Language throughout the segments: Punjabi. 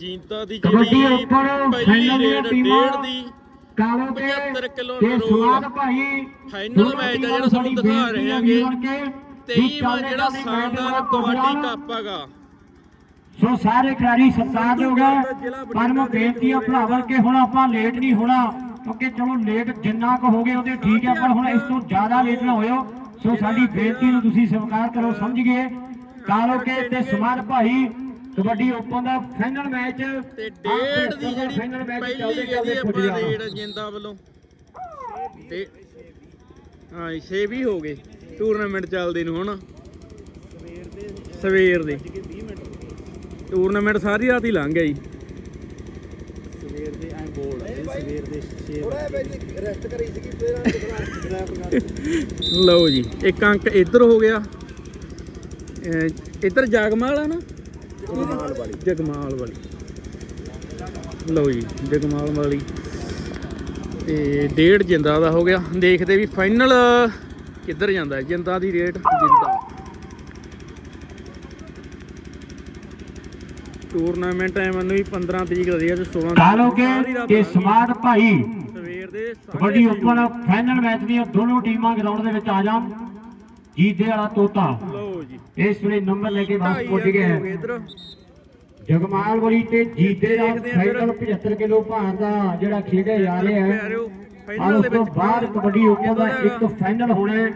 ਜੀਂਤਾ ਦੀ ਜਿਹੜੀ ਪਹਿਲੀ ਰੇਡ ਡੇਢ ਦੀ ਕਾਲੋ ਕੇ 75 ਕਿਲੋ। ਸਵਾਦ ਭਾਈ ਫਾਈਨਲ ਮੈਚ ਟੀਮਾਂ ਜਿਹੜਾ ਤੁਹਾਨੂੰ ਦਿਖਾ ਰਹੇ ਹੈਗੇ। ਵੀਰਾਂ ਕੇ ਵੀ 23ਵਾਂ ਚੱਲਦੇ ਜਿਹੜਾ ਸ਼ਾਨਦਾਰ ਕਬੱਡੀ ਦਾ ਕੱਪ ਹੈਗਾ ਸੋ ਸਾਰੇ ਖਿਡਾਰੀ ਸਰਕਾਰ ਦੇ ਹੋ ਗਏ ਪਰ ਮੈਂ ਬੇਨਤੀ ਆ ਭਰਾਵਾਂ ਕਿ ਹੁਣ ਆਪਾਂ ਲੇਟ ਨਹੀਂ ਹੋਣਾ ਕਿਉਂਕਿ ਚਲੋ ਲੇਟ ਜਿੰਨਾ ਕੁ ਹੋ ਗਏ ਉਹਦੇ ਠੀਕ ਆ ਪਰ ਹੁਣ ਇਸ ਤੋਂ ਜ਼ਿਆਦਾ ਲੇਟ ਨਾ ਹੋਇਓ ਸੋ ਸਾਡੀ ਬੇਨਤੀ ਨੂੰ ਤੁਸੀਂ ਸਵੀਕਾਰ ਕਰੋ ਸਮਝ ਗਏ ਕਾਲੋ ਕੇ ਤੇ ਸਮਾਨ ਭਾਈ ਕਬੱਡੀ ਓਪਨ ਦਾ ਫਾਈਨਲ ਮੈਚ ਤੇ ਡੇਢ ਦੀ ਜਿਹੜੀ ਫਾਈਨਲ ਮੈਚ ਪਹਿਲੀ ਚੱਲਦੇ ਜਿਹੜੀ ਚੱਲਦੇ ਆਪਾਂ ਰੇਡ ਜਿੰਦਾ ਵੱਲੋਂ। ਤੇ ਹਾਂ 6 ਵੀ ਹੋ ਗਏ ਟੂਰਨਾਮੈਂਟ ਚੱਲਦੇ ਨੂੰ ਹੁਣ ਸਵੇਰ ਦੇ। ਟੂਰਨਾਮੈਂਟ ਸਾਰੀ ਰਾਤ ਹੀ ਲੰਘ ਗਿਆ ਜੀ ਸਵੇਰ ਦੇ ਐ ਬੋਲ ਸਵੇਰ ਦੇ 6 ਵਜੇ। ਰੈਸਟ ਕਰੀ ਸੀਗੀ ਫਿਰ ਡਰਾਈਵ ਲਓ ਜੀ ਇੱਕ ਅੰਕ ਇੱਧਰ ਹੋ ਗਿਆ। ਇੱਧਰ ਜਗਮਾਲ ਆ ਨਾ? ਜਗਮਾਲ ਵਾਲੀ। ਜਗਮਾਲ ਵਾਲੀ। ਲਓ ਜੀ ਜਗਮਾਲ ਵਾਲੀ। ਤੇ ਡੇਢ ਜਿੰਦਾ ਦਾ ਹੋ ਗਿਆ। ਦੇਖਦੇ ਵੀ ਫਾਈਨਲ ਕਿੱਧਰ ਜਾਂਦਾ। ਜਿੰਦਾ ਦੀ ਰੇਟ ਜਿੰਦਾ। ਟੂਰਨਾਮੈਂਟ ਐ ਮੈਨੂੰ ਵੀ 15 ਤਰੀਕ ਦਾ ਦੀ ਅੱਜ 16 ਕਾਲੋ ਕੇ ਸਾਰੀ ਰਾਤ ਤੇ। ਸਮਾਨ ਭਾਈ ਸਵੇਰ ਦੇ ਕਬੱਡੀ ਓਪਨ ਫਾਈਨਲ ਮੈਚ ਦੀਆਂ ਦੋਨੋਂ ਟੀਮਾਂ ਗਰਾਊਂਡ ਦੇ ਵਿੱਚ ਆ ਜਾਣ। ਜੀਤੇ ਵਾਲਾ ਤੋਤਾ। ਇਸ ਵੇਲੇ ਨੰਬਰ ਲੈ ਕੇ ਵਾਪਸ ਪੁੱਜ ਗਿਆ ਜਗਮਾਲ ਵਾਲੀ ਤੇ ਜੀਤੇ ਦਾ। ਫਾਈਨਲ 75 ਕਿਲੋ ਭਾਰ ਦਾ ਜਿਹੜਾ ਖੇਡਿਆ ਜਾ ਰਿਹਾ ਹੈ। ਔਰ ਫਾਈਨਲ ਉਸ ਦੇ ਤੋਂ ਵਿੱਚ ਬਾਅਦ ਕਬੱਡੀ ਓਪਨ ਦਾ ਇੱਕ ਫਾਈਨਲ ਹੋਣਾ ਹੈ।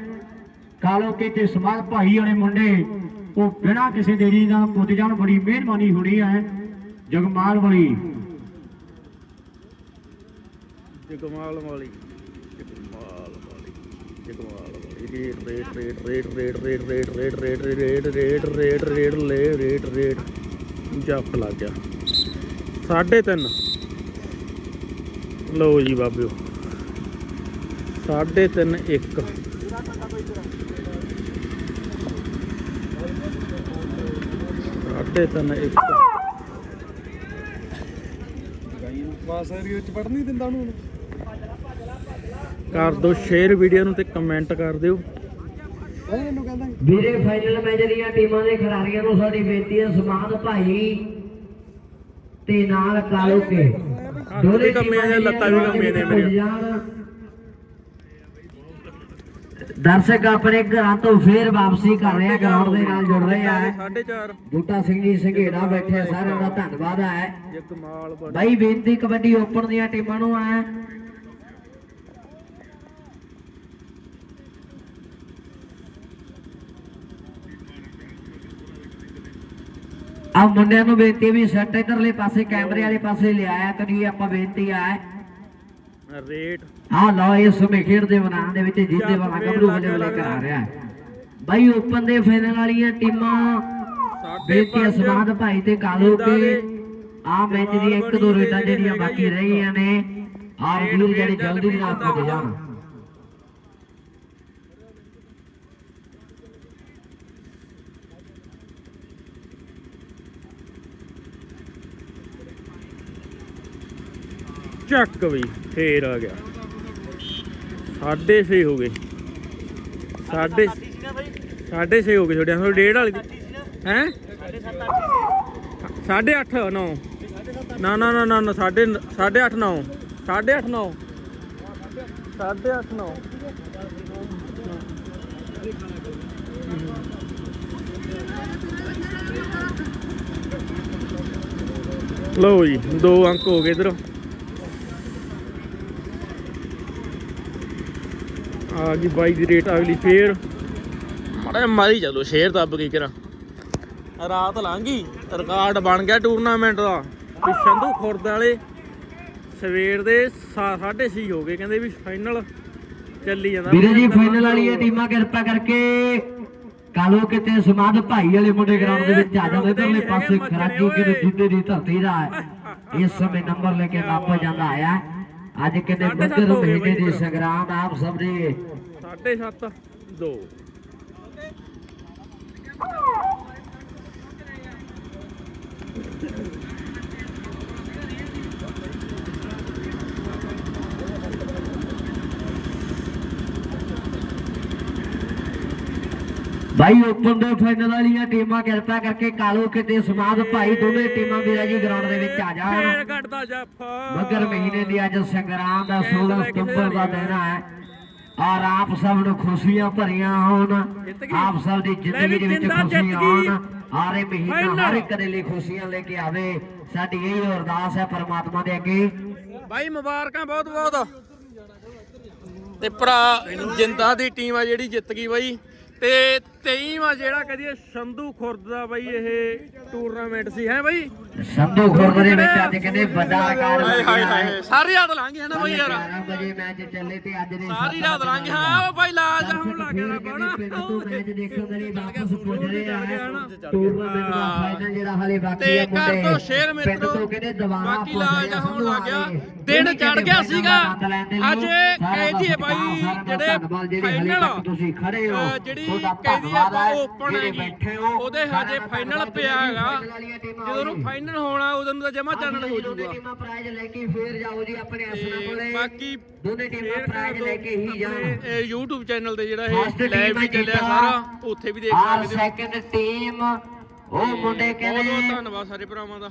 ਕਾਲੋ ਕੇ ਤੇ ਸਮਾਲ ਭਾਈ ਵਾਲੇ ਮੁੰਡੇ ਉਹ ਬਿਨਾਂ ਕਿਸੇ ਦੇਰੀ ਦਾ ਪੁੱਜ ਜਾਣ ਬੜੀ ਮਿਹਰਬਾਨੀ ਹੋਣੀ ਹੈ ਜਗਮਾਲ ਵਾਲੀ। ਜਗਮਾਲ ਵਾਲੀ ਜਗਮਾਲ ਵਾਲੀ ਜਗਮਾਲ ਵਾਲੀ rate rate rate rate rate rate rate rate rate rate rate rate ਰੇਟ ਲੈ ਰੇਟ ਰੇਟ ਜੱਫ ਲੱਗ ਗਿਆ ਸਾਢੇ ਤਿੰਨ। ਲਓ ਜੀ ਬਾਬਿਓ। ਸਾਢੇ ਤਿੰਨ ਇੱਕ। ਸਾਢੇ ਤਿੰਨ ਇੱਕ। ਬਾਸ ਏਰੀਆ ਵਿੱਚ ਪੜ ਨਹੀਂ ਦਿੰਦਾ ਉਹਨੂੰ ਕਰ ਦਿਓ ਸ਼ੇਅਰ ਵੀਡੀਓ ਨੂੰ ਤੇ ਕਮੈਂਟ ਕਰ ਦਿਓ। ਵੀਰੇ ਫਾਈਨਲ ਮੈਚ ਦੀਆਂ ਟੀਮਾਂ ਦੇ ਖਿਡਾਰੀਆਂ ਨੂੰ ਸਾਡੀ ਬੇਨਤੀ ਹੈ ਸਮਾਦ ਭਾਈ ਤੇ ਨਾਲ ਕਾਲੋ ਕੇ। ਦੋਨੇ ਕੰਮਿਆਂ ਦੀਆਂ ਲੱਤਾਂ ਵੀ ਲੰਮੀਆਂ ਨੇ ਮੇਰੀਆਂ। ਦਰਸ਼ਕ ਆਪਣੇ ਘਰਾਂ ਤੋਂ ਫੇਰ ਵਾਪਸੀ ਕਰ ਰਹੇ ਆ ਗਰਾਊਂਡ ਦੇ ਨਾਲ ਜੁੜ ਰਹੇ ਆ। ਸਾਢੇ ਚਾਰ। ਬੂਟਾ ਸਿੰਘ ਜੀ ਸੰਘੇੜਾ ਬੈਠੇ ਸਾਰਿਆਂ ਦਾ ਧੰਨਵਾਦ ਹੈ। ਬਾਈ ਬੇਨਤੀ ਕਬੱਡੀ ਓਪਨ ਦੀਆਂ ਟੀਮਾਂ ਨੂੰ ਆ। ਆ ਮੁੰਡਿਆਂ ਨੂੰ ਬੇਨਤੀ ਵੀ ਸੈੱਟ ਇਧਰਲੇ ਪਾਸੇ ਕੈਮਰੇ ਵਾਲੇ ਪਾਸੇ ਲਿਆਇਆ ਕਰੀਏ ਆਪਾਂ ਬੇਨਤੀ ਆ ਰੇਟ ਆ ਲਓ ਇਸ ਸਮੇਂ ਖੇਡ ਦੇ ਮੈਦਾਨ ਦੇ ਵਿੱਚ ਜੀਤੇ ਵਾਲਾ ਗੱਭਰੂ ਹਲੇ ਹਲੇ ਕਰਾ ਰਿਹਾ। ਹੈ। ਬਾਈ ਓਪਨ ਦੇ ਫਾਈਨਲ ਵਾਲੀਆਂ ਟੀਮਾਂ। ਬੇਨਤੀ ਸਮਾਦ ਭਾਈ ਤੇ ਕਾਲੋ ਕੇ। ਆ ਮੈਚ ਦੀਆਂ ਇੱਕ ਦੋ ਰੇਡਾਂ ਜਿਹੜੀਆਂ ਬਾਕੀ ਰਹਿ ਗਈਆਂ ਨੇ। ਆਰ ਵੀਰ ਜਿਹੜੇ ਜਲਦੀ ਨਾਲ ਪੁੱਜ ਜਾਣ। ਚੱਕ ਵੀ ਫੇਰ ਆ ਗਿਆ। 6.5 ਹੋ ਗਏ। 6.5 6.5 ਹੋ ਗਏ ਛੋੜਿਆ ਹੁਣ ਡੇਢ ਵਾਲੀ ਦੀ ਹੈ? 8.5 9 ਨਾ। ਨਾ ਨਾ ਨਾ 8.5 8.5 9 8.5 9 8.5 9 ਲੋ ਜੀ ਦੋ ਅੰਕ ਹੋ ਗਏ ਇਧਰ। ਆ ਗਈ ਬਾਈ ਦੀ ਰੇਟ ਅਗਲੀ ਫੇਰ। ਮਾੜਾ ਮਾਰੀ ਚਲੋ ਸ਼ੇਰ ਦੱਬ ਕੇ ਕਰਾ। ਰਾਤ ਲੰਘੀ ਰਿਕਾਰਡ ਬਣ ਗਿਆ ਟੂਰਨਾਮੈਂਟ ਦਾ। ਵੀ ਸ਼ੰਧੂ ਖੁਰਦ ਵਾਲੇ ਸਵੇਰ ਦੇ 6:30 ਹੋ ਗਏ ਕਹਿੰਦੇ ਵੀ ਫਾਈਨਲ ਚੱਲੀ ਜਾਂਦਾ। ਵੀਰੇ ਜੀ ਫਾਈਨਲ ਵਾਲੀਆਂ ਟੀਮਾਂ ਕਿਰਪਾ ਕਰਕੇ ਕਾਲੋ ਕਿਤੇ ਸਮਾਦ ਭਾਈ ਵਾਲੇ ਮੁੰਡੇ ਗਰਾਊਂਡ ਦੇ ਵਿੱਚ ਆ ਜਾਂਦੇ ਇਧਰਲੇ ਪਾਸੇ ਖਰਾਜੀ ਕਿਤੇ ਜਿੱਤੇ ਦੀ ਧਰਤੀ ਦਾ ਇਸ ਸਮੇਂ ਨੰਬਰ ਲੈ ਕੇ ਨਾਪਾ ਜਾਂਦਾ ਆਇਆ। ਅੱਜ ਕਿੰਨੇ ਬੱਕਰ ਮਹੀਨੇ ਦੇ ਸੰਗਰਾਮ ਆਪ ਸਭ ਦੇ। 7.5 2 ਭਾਈ ਉੱਤੋਂ ਦੇ ਫਾਈਨਲ ਵਾਲੀਆਂ ਟੀਮਾਂ ਕਿਰਪਾ ਕਰਕੇ ਕਾਲੂ ਕਿਤੇ ਸਮਾਦ ਭਾਈ ਦੋਵੇਂ ਟੀਮਾਂ ਵੀਰਾ ਜੀ ਗਰਾਊਂਡ ਦੇ ਵਿੱਚ ਆ ਜਾਣ। ਫੇਰ ਕੱਟਦਾ ਜੱਫਾ। ਮਗਰ ਮਹੀਨੇ ਦੀ ਅੱਜ ਸੰਗਰਾਮ ਦਾ 16 ਸਤੰਬਰ ਦਾ ਦਿਨ ਹੈ ਔਰ ਆਪ ਸਭ ਨੂੰ ਖੁਸ਼ੀਆਂ ਭਰੀਆਂ ਹੋਣ। ਆਪ ਸਭ ਦੀ ਜ਼ਿੰਦਗੀ ਦੇ ਵਿੱਚ ਖੁਸ਼ੀਆਂ ਔਰ ਇਹ ਮਹੀਨਾ ਹਰ ਇੱਕ ਦੇ ਲਈ ਖੁਸ਼ੀਆਂ ਲੈ ਕੇ ਆਵੇ। ਸਾਡੀ ਇਹ ਅਰਦਾਸ ਹੈ ਪਰਮਾਤਮਾ ਦੇ ਅੱਗੇ। ਬਾਈ ਮੁਬਾਰਕਾਂ ਬਹੁਤ ਬਹੁਤ ਤੇ ਭਰਾ ਜਿੰਦਾ ਦੀ ਟੀਮ ਆ ਜਿਹੜੀ ਜਿੱਤ ਗਈ ਬਾਈ। ਤੇ 23ਵਾਂ ਜਿਹੜਾ ਕਹਦੀ ਸੰਧੂ ਖੁਰਦ ਦਾ ਬਾਈ ਇਹ ਟੂਰਨਾਮੈਂਟ ਸੀ ਹੈ ਬਾਈ? ਸੰਧੂ ਖੁਰਦ ਦੇ ਵਿੱਚ ਅੱਜ ਕਹਿੰਦੇ ਵੱਡਾ ਆਕਾਰ ਹਾਏ ਹਾਏ ਹਾਏ। ਸਾਰੀ ਰਾਤ ਲੰਘ ਨਾ ਬਾਈ ਯਾਰ। 11 ਵਜੇ ਮੈਚ ਚੱਲੇ ਤੇ ਅੱਜ ਦੇ ਸਾਰੀ ਰਾਤ ਲੰਘ ਹਾਂ ਉਹ ਬਾਈ ਲਾਲ ਜਾ ਹੁਣ ਲੱਗ ਗਿਆ ਪਿੰਡ ਬਾਣਾ ਤੋਂ ਮੈਚ ਦੇਖਣ ਦੇ ਲਈ ਵਾਪਸ ਪੁੱਜ ਰਹੇ ਆ ਟੂਰਨਾਮੈਂਟ ਦਾ ਫਾਈਨਲ ਜਿਹੜਾ ਹਾਲੇ ਬਾਕੀ ਤੇ ਹੈ ਕਰ ਮੁੰਡੇ। ਦੋ ਸ਼ੇਰ ਪਿੰਡ ਮਿੱਤਰੋ ਤੋਂ ਕਹਿੰਦੇ ਦੁਬਾਰਾ ਬਾਕੀ ਲਾਲ ਜਾ ਆ ਹੁਣ ਲੱਗ ਗਿਆ। ਦਿਨ। ਚੜ ਗਿਆ ਸੀਗਾ। ਅੱਜ ਕਹਿੰਦੀ ਹੈ ਬਾਈ ਜਿਹੜੇ ਧੰਨਵਾਦ ਜਿਹੜੇ ਹਲੇ ਫਾਈਨਲ ਤੱਕ ਤੁਸੀਂ ਖੜੇ ਹੋ। ਜਿਹੜੀ ਕਹਿੰਦੀ ਆ ਹੈ। ਓਪਨ ਜਿਹੜੇ ਹੈਗੀ ਬੈਠੇ ਹੋ ਉਹਦੇ ਹਜੇ ਫਾਈਨਲ ਪਿਆ ਹੈਗਾ। ਜਦੋਂ ਨੂੰ ਫਾਈਨਲ ਹੋਣਾ ਉਦੋਂ ਤਾਂ ਜਮਾ ਚਾਨਣ ਹੋ ਦੋਨੇ ਜਾਊਗਾ ਟੀਮਾਂ ਪ੍ਰਾਈਜ਼ ਲੈ ਕੇ ਫੇਰ ਜਾਓ ਜੀ ਆਪਣੇ ਤੇ ਕੋਲੇ। ਬਾਕੀ ਦੋਨੇ ਟੀਮਾਂ ਪ੍ਰਾਈਜ਼ ਲੈ ਕੇ ਹੀ ਜਾਣ। ਆਪਣੇ, ਇਹ YouTube ਚੈਨਲ ਤੇ ਜਿਹੜਾ ਇਹ ਲਾਈਵ ਵੀ ਚੱਲਿਆ। ਸਾਰਾ ਉੱਥੇ ਵੀ ਦੇਖ ਸਕਦੇ ਹੋ। ਸੈਕੰਡ ਟੀਮ ਉਹ ਮੁੰਡੇ ਬਹੁਤ ਬਹੁਤ ਕਹਿੰਦੇ ਧੰਨਵਾਦ ਸਾਰੇ ਭਰਾਵਾਂ ਦਾ।